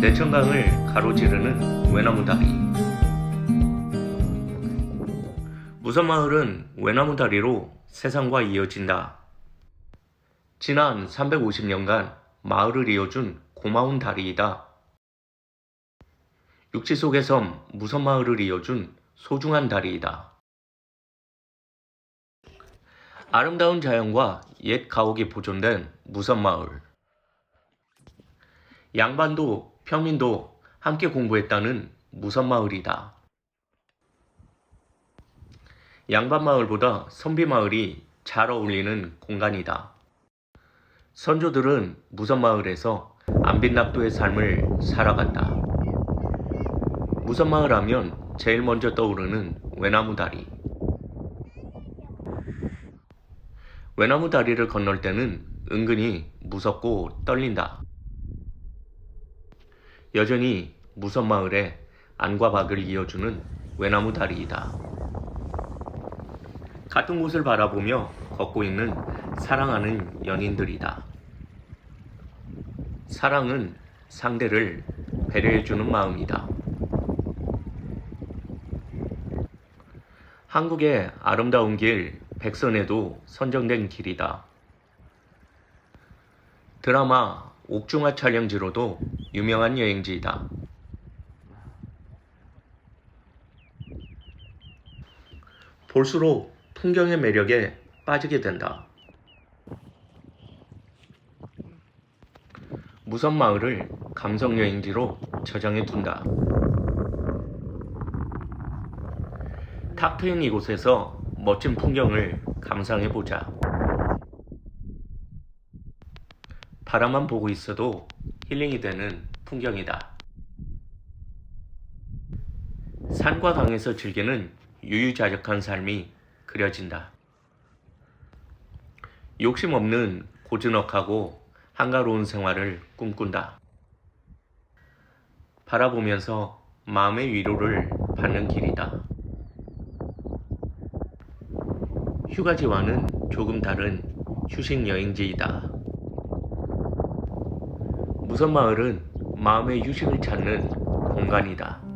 대천강을 가로지르는 외나무 다리. 무선마을은 외나무 다리로 세상과 이어진다. 지난 350년간 마을을 이어준 고마운 다리이다. 육지 속의 섬 무선마을을 이어준 소중한 다리이다. 아름다운 자연과 옛 가옥이 보존된 무선마을. 양반도 평민도 함께 공부했다는 무선마을이다. 양반마을보다 선비마을이 잘 어울리는 공간이다. 선조들은 무선마을에서 안빈낙도의 삶을 살아갔다. 무선마을 하면 제일 먼저 떠오르는 외나무 다리. 외나무 다리를 건널 때는 은근히 무섭고 떨린다. 여전히 무선마을에 안과 박을 이어주는 외나무 다리이다. 같은 곳을 바라보며 걷고 있는 사랑하는 연인들이다. 사랑은 상대를 배려해주는 마음이다. 한국의 아름다운 길 백선에도 선정된 길이다. 드라마 옥중화 촬영지로도 유명한 여행지이다. 볼수록 풍경의 매력에 빠지게 된다. 무선 마을을 감성 여행지로 저장해 둔다. 탁 트인 이곳에서 멋진 풍경을 감상해 보자. 바라만 보고 있어도 힐링이 되는 풍경이다. 산과 강에서 즐기는 유유자적한 삶이 그려진다. 욕심 없는 고즈넉하고 한가로운 생활을 꿈꾼다. 바라보면서 마음의 위로를 받는 길이다. 휴가지와는 조금 다른 휴식 여행지이다. 무선마을은 마음의 휴식을 찾는 공간이다.